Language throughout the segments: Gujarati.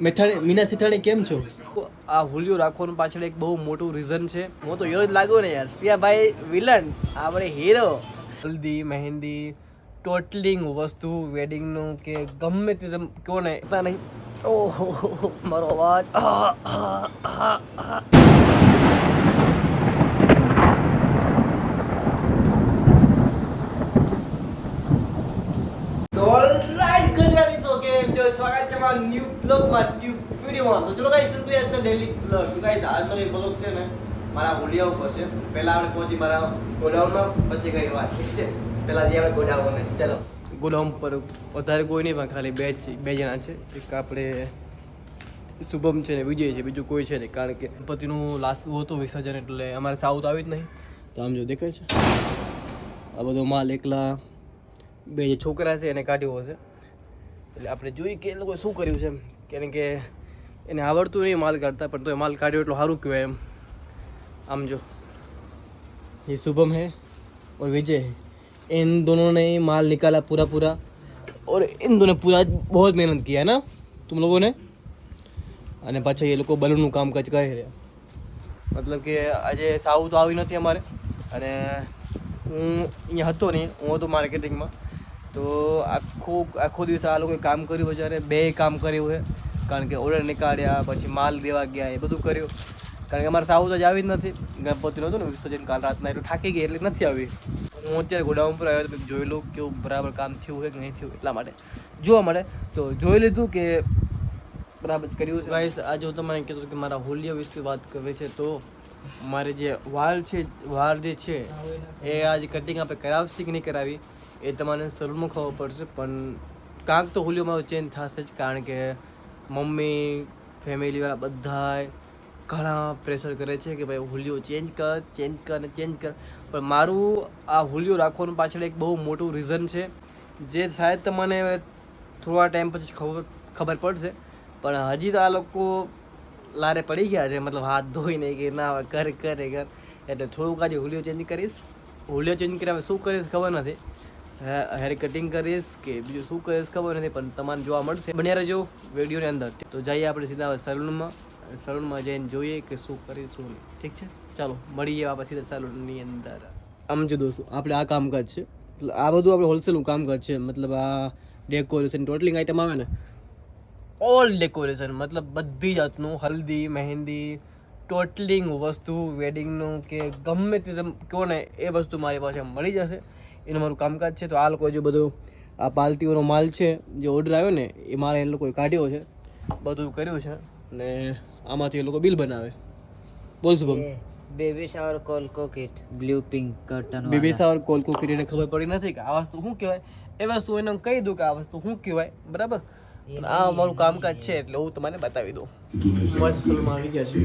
મેઠાણી મીના સિઠાણી કેમ છો? આ હુલિયો રાખવાનું પાછળ એક બહુ મોટું રીઝન છે. હું તો એવો જ લાગ્યો ને યાર. પ્રિયાભાઈ વિલન આપણે હીરો હલ્દી, મહેંદી ટોટલિંગ વસ્તુ વેડિંગનું કે ગમે તે તમે કહો ને નહીં. ઓહો, મારો અવાજ. સ્વાગત છે મારા ન્યુ બ્લોગમાં ન્યુ વિડીયોમાં તો ચલો ગાઈસ કરીએ આજનો daily vlog. તો ગાઈસ આજનો એક બ્લોગ છે ને, મારા હોલિયા ઉપર છે. પહેલા આપણે પહોંચી મારા ગોડાઉનમાં, પછી ગઈ વાત. ઠીક છે? પહેલા જઈએ આપણે ગોડાઉન ચલો. ગોડાઉન પર વધારે કોઈ નહીં પણ ખાલી બે છે બે જણા છે. એક આપણે શુભમ છે ને વિજય છે. બીજું કોઈ છે નહીં કારણ કે ગણપતિનું લાસ્ટ હતું વિસર્જન એટલે અમારે સાઉથ આવી જ નહીં. તો આમ જો દેખાય છે? આ બધો માલ એકલા બે છોકરા છે એને કાઢ્યો છે. એટલે આપણે જોઈએ કે એ લોકોએ શું કર્યું છે એમ કારણ કે એને આવડતું નહીં માલ કાઢતા પણ તો એ માલ કાઢ્યો એટલું સારું કહેવાય એમ આમ જો ये शुभम है और विजय है इन दोनों ने माल निकाला पूरा पूरा और इन दोनों पूरा बहुत मेहनत किया है ना तुम लोगों ने અને પાછા એ લોકો બલૂનનું કામકાજ કરી રહ્યા મતલબ કે આજે સાવ તો આવી નથી અમારે અને હું અહીંયા હતો નહીં હું હતો માર્કેટિંગમાં તો આખો આખો દિવસ આ લોકોએ કામ કર્યું બજારે બે કામ કર્યું છે. કારણ કે ઓર્ડર નીકાળ્યા, પછી માલ દેવા ગયા, એ બધું કર્યું. કારણ કે અમારે સાઉથ જ આવી જ નથી. ગણપતિનું હતું ને વિસર્જન કાલ રાતના, એટલે થાકી ગઈ, એટલે નથી આવી. હું અત્યારે ગોડાઉન પર આવ્યો તો જોઈ લઉં કેવું બરાબર કામ થયું છે કે નહીં થયું, એટલા માટે. જોવા માટે તો જોઈ લીધું કે બરાબર કર્યું છે. ગાઈસ આજે હું તમને કીધું કે મારા હોલિયા વિશે વાત કરવી છે, તો મારે જે વાળ છે, વાળ જે છે, એ આજે કટિંગ આપણે કરાવશે કે નહીં કરાવી? એ તમારે સલૂનમાં ખબર પડશે, પણ કાંક તો હોલિયોમાં ચેન્જ થશે જ, કારણ કે મમ્મી ફેમિલીવાળા બધાય ઘણા પ્રેશર કરે છે કે ભાઈ હોલીઓ ચેન્જ કર ચેન્જ કર ને ચેન્જ કર. પણ મારું આ હોલિયો રાખવાનું પાછળ એક બહુ મોટું રીઝન છે, જે શાયદ તમને થોડા ટાઈમ પછી ખબર ખબર પડશે. પણ હજી તો આ લોકો લારે પડી ગયા છે, મતલબ હાથ ધોઈને કે ના કર, કરે, કર. એટલે થોડુંક આજે હોલીઓ ચેન્જ કરીશ. હોલિયો ચેન્જ કર્યા શું કરીશ ખબર નથી. હેર કટિંગ કરીશ કે બીજું શું કરીશ ખબર નથી, પણ તમારે જોવા મળશે. બન્યા રહેજો વિડીયોની અંદર. તો જઈએ આપણે સીધા સલૂનમાં સલૂનમાં જઈને જોઈએ કે શું કરીશ નહીં. ઠીક છે? ચાલો, મળીએ આપણે સીધા સલૂનની અંદર. આમ જો દોસ્તો, આપણે આ કામકાજ છે. આ બધું આપણે હોલસેલનું કામકાજ છે. મતલબ આ ડેકોરેશન ટોટલિંગ આઈટમ આવે ને ઓલ ડેકોરેશન મતલબ બધી જાતનું, હલ્દી, મહેંદી ટોટલિંગ વસ્તુ વેડિંગનું કે ગમે તે તમે કહો ને એ વસ્તુ મારી પાસે મળી જશે. એનું મારું કામકાજ છે. તો આ લોકો જે બધું આ પાર્ટીઓનો માલ છે જે ઓર્ડર આવ્યો ને એ મારે એ લોકોએ કાઢ્યો છે. બધું કર્યું છે ને આમાંથી એ લોકો બિલ બનાવે. બોલ Shubham baby shower કોલકો kit blue pink curtain baby shower કોલકો એને ખબર પડી નથી કે આ વસ્તુ શું કહેવાય? એ વસ્તુ એને કહી દઉં કે આ વસ્તુ શું કહેવાય? બરાબર? આ મારું કામકાજ છે એટલે હું તમને બતાવી દઉં. મસ્ત સલૂનમાં આવી ગયા છે.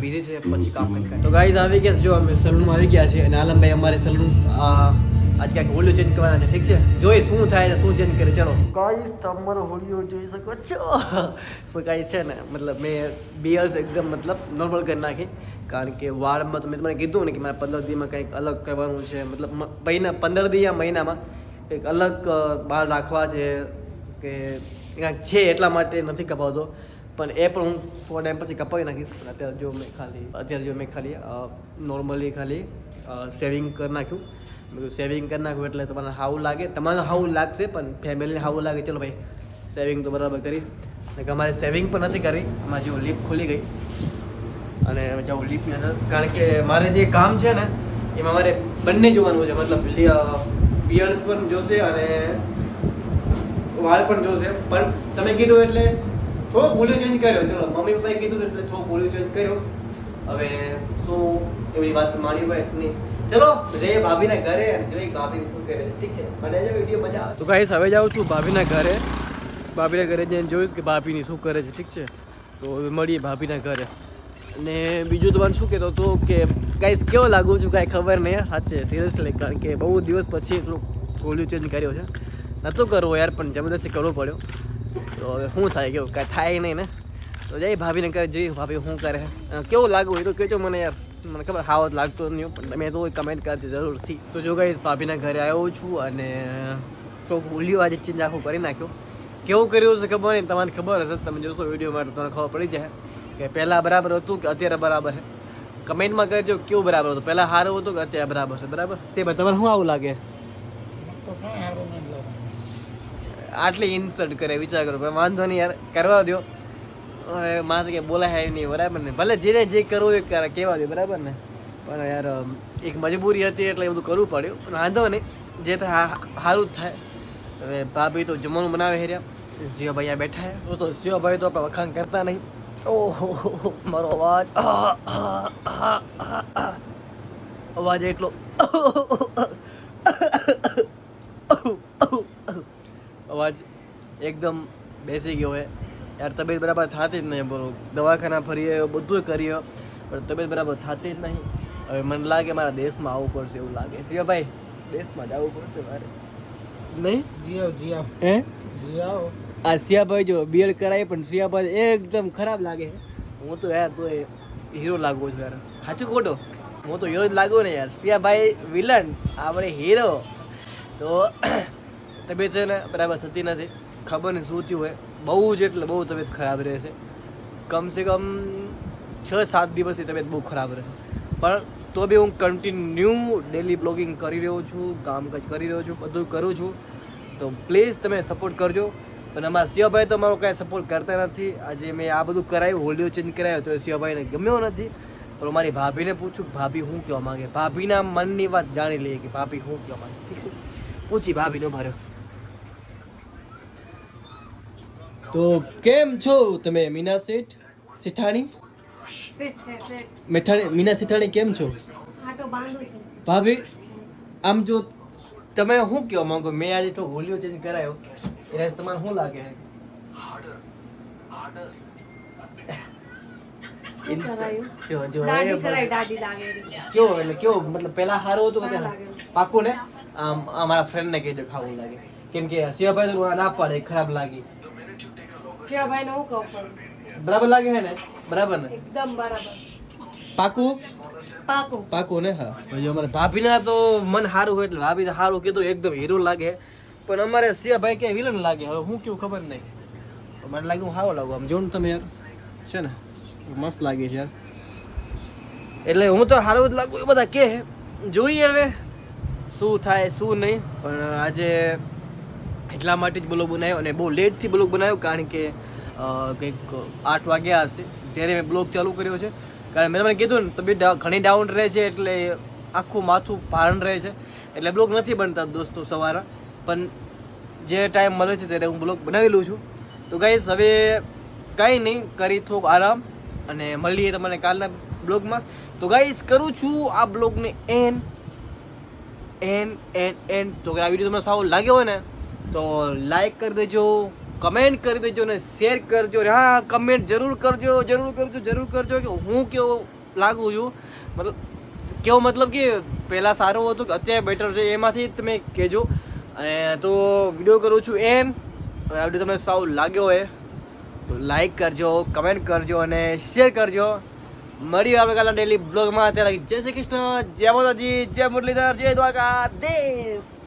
બીજી છે પછી કામ તો ગાઈઝ આવી ગયા છે જો અમે સલૂનમાં આવી ગયા છે અને આલમભાઈ અમારે સલૂન આજ ક્યાંક હોલિયો ચેન્જ કરવાના છે ઠીક છે? જોઈ શું થાય શું ચેન્જ કરે ચલો. ગાઈઝ તમારો હોલિયો જોઈ શકો છો? સો ગાઈઝ છે ને મતલબ મેં બિયર્સ એકદમ મતલબ નોર્મલ કરી નાખી. કારણ કે વાળમાં તો મેં તમને કીધું ને કે મારે પંદર દીમાં કંઈક અલગ કરવાનું છે. મતલબ મહિના પંદર દી યા મહિનામાં કંઈક અલગ બાળ રાખવા છે કે કાંઈક છે એટલા માટે નથી કપાવતો. પણ એ પણ હું થોડા ટાઈમ પછી કપાવી નાખીશ. પણ અત્યારે જો મેં ખાલી, અત્યારે જો મેં ખાલી નોર્મલી ખાલી સેવિંગ કરી નાખ્યું. બધું સેવિંગ કરી નાખ્યું એટલે તમારે હાવું લાગે. તમારે હાવું લાગશે, પણ ફેમિલીને હાવું લાગે. ચલો ભાઈ સેવિંગ તો બરાબર કરીશ. કે અમારે સેવિંગ પણ નથી કરી. અમારી જેવું લીપ ખુલી ગઈ. અને જાઉં લીપની અંદર. કારણ કે મારે જે કામ છે ને, એમાં મારે બંને જોવાનું છે. મતલબ પિયર્સ પણ જોશે અને વાળ પણ જોશે. પણ તમે કીધું એટલે થોડોક બોલ્યું ચેન્જ કર્યો. ચલો, મમ્મી પપ્પાએ કીધું એટલે થોડોક બોલ્યું ચેન્જ કર્યો. હવે શું એવી વાત માની હોય? નહીં. ચલો જઈએ ભાભીના ઘરે અને જોઈએ ભાભી શું કરે છે? ઠીક છે? મને જે વીડિયો મજા આવે. તો ગાઈસ હવે જાઉં છું ભાભીના ઘરે. ભાભીના ઘરે જઈને જોઈશ કે ભાભીની શું કરે છે. ઠીક છે? તો હવે મળીએ ભાભીના ઘરે. અને બીજું તમારે શું કહેતો હતો કે ગાઈસ કેવો લાગુ છું કાંઈ ખબર નહીં. સાચે સિરિયસલી કારણ કે બહુ દિવસ પછી એટલું ગોલ્યું ચેન્જ કર્યો છે. નહોતો કરવું યાર પણ જબરદસ્તી કરવું પડ્યું. તો હવે શું થાય કેવું? કાંઈ થાય નહીં ને? તો જઈ ભાભીને કરે જોઈએ ભાભી શું કરે? કેવું લાગવું એ તો કહેજો મને યાર. મને ખબર હાવ જ લાગતો નહીં પણ તમે તો કમેન્ટ કરજો જરૂરથી. તો જો ગાઈસ ભાભીના ઘરે આવ્યો છું અને થોડુંક ઉલ્યું આજે ચેન્જ આખું કરી નાખ્યો. કેવું કર્યું છે ખબર નહીં તમને ખબર હશે તમે જોશો વિડીયોમાં તો તમને ખબર પડી જાય કે પહેલાં બરાબર હતું કે અત્યારે બરાબર છે? કમેન્ટમાં કરજો કેવું બરાબર હતું. પહેલાં સારું હતું કે અત્યારે બરાબર છે બરાબર? સે ભાઈ તમારે શું આવું લાગે? આટલી ઇન્સલ્ટ કરે, વિચાર કરો પણ વાંધો નહીં યાર, કરવા દો હવે માથે કે બોલાય નહીં, બરાબર ને? ભલે જેને જે કરવું એ કહેવા દે બરાબર ને? પણ યાર એક મજબૂરી હતી એટલે એ બધું કરવું પડ્યું. પણ વાંધો નહીં, જે થાય સારું જ થાય. હવે ભાભી તો જમવાનું બનાવે હેર્યા શિવાભાઈ અહીંયા બેઠા છે. તો શિવાભાઈ તો આપણે વખાણ કરતા નહીં. ઓહો, મારો અવાજ. અવાજ એટલો અવાજ એકદમ બેસી ગયો હોય. યાર તબિયત બરાબર થતી જ નહીં બોલો. દવાખાના ફરીએ બધું કરીએ. પણ તબિયત બરાબર થતી જ નહીં. હવે મને લાગે મારા દેશમાં આવવું પડશે એવું લાગે. શિવાભાઈ દેશમાં જ આવવું પડશે મારે. નહીં? જીઓ જીઓ હે? જીઓ આ સિયાભાઈ જો બીએડ કરાય પણ સિયાભાઈ એકદમ ખરાબ લાગે. હું તો યાર તો હીરો લાગવો છું યાર. સાચું ખોટો હું તો હીરો જ લાગુ ને યાર. સિયાભાઈ વિલન આપણે હીરો તો તબિયત છે ને બરાબર થતી નથી. ખબર નહીં શું થયું હોય. બહુ જ એટલે બહુ તબિયત ખરાબ રહે છે. કમસે કમ છ સાત દિવસથી તબિયત બહુ ખરાબ રહે છે. પણ તો બી હું કન્ટિન્યુ ડેલી બ્લોગિંગ કરી રહ્યો છું, કામકાજ કરી રહ્યો છું, બધું કરું છું. તો પ્લીઝ તમે સપોર્ટ કરજો. પણ અમારા સિંહભાઈ તો મારો કાંઈ સપોર્ટ કરતા નથી. આજે મેં આ બધું કરાયું હોલિયો ચેન્જ કરાયો, તો સિંહભાઈને ગમ્યો નથી. પણ મારી ભાભીને પૂછું ભાભી શું કહેવા માંગે? ભાભીના મનની વાત જાણી લઈએ કે, ભાભી શું કહેવા માંગે? ઠીક છે પૂછી ભાભીનો મારો તો કેમ છો તમે મીના શેઠ? શેઠાણી? મેઠાણી મીના શેઠાણી કેમ છો? ભાભી આમ જો તમે શું કહેવા માંગો? મેં આજે તો હોલિયો ચેન્જ કરાયો. એને તમારે શું લાગે. કેવો એટલે કેવો મતલબ પેલા સારું હતું પાકું ને? આમ અમારા ફ્રેન્ડને કહેજો ખાવું લાગે. કેમ કે શિવાભાઈ તો ના પાડે ખરાબ લાગી. શિવાભાઈને હું કહું પણ. બરાબર લાગે છે ને? બરાબર ને? એકદમ બરાબર. પાકું? પાકું. પાકું ને? હા. પછી અમારે ભાભીના તો મન સારું હોય એટલે ભાભી તો સારું કીધું એકદમ હીરો લાગે. પણ અમારે શિવાભાઈ કે વિલન લાગે હવે હું કેવું ખબર નહીં. મને લાગે હું સારો લાગુ. આમ જોઉં ને તમે યાર? છે ને? મસ્ત લાગે છે યાર. એટલે હું તો સારું જ લાગુ એ બધા કે જોઈએ હવે શું થાય શું નહીં. પણ આજે એટલા માટે જ બ્લોગ બનાવ્યો અને બહુ લેટથી બ્લોગ બનાવ્યો કારણ કે કંઈક આઠ વાગ્યા હશે. ત્યારે મેં બ્લોગ ચાલુ કર્યો છે. કારણ મેં તમને કીધું ને, તબિયત ઘણી ડાઉન રહે છે એટલે આખું માથું ભારણ રહે છે. એટલે બ્લોગ નથી બનતા દોસ્તો સવારે. પણ જે ટાઈમ મળે છે ત્યારે હું બ્લોગ બનાવી લઉં છું. તો ગાઈસ હવે કાંઈ નહીં, કરી થોડોક આરામ અને મળીએ તમને કાલના બ્લોગમાં. તો ગાઈઝ કરું છું આ બ્લોગને એન એન એન એન તો આ વીડિયો તમને સારો લાગ્યો હોય ને તો લાઈક કરી દેજો કમેન્ટ કરી દેજો અને શેર કરજો. હા કમેન્ટ જરૂર કરજો જરૂર કરજો જરૂર કરજો કે હું કેવો લાગુ છું. મતલબ, કેવો મતલબ કે પહેલાં સારું હતું કે અત્યારે બેટર છે, એમાંથી તમે કહેજો. અને તો વીડિયો કરું છું એમ. આવડી વીડિયો તમને સાવ લાગ્યો હોય, તો લાઈક કરજો કમેન્ટ કરજો અને શેર કરજો. મળી આપણે કાલના ડેલી બ્લોગમાં અત્યારે જય શ્રી કૃષ્ણ, જય માતાજી, જય મુરલીધર, જય દ્વારકા દેશ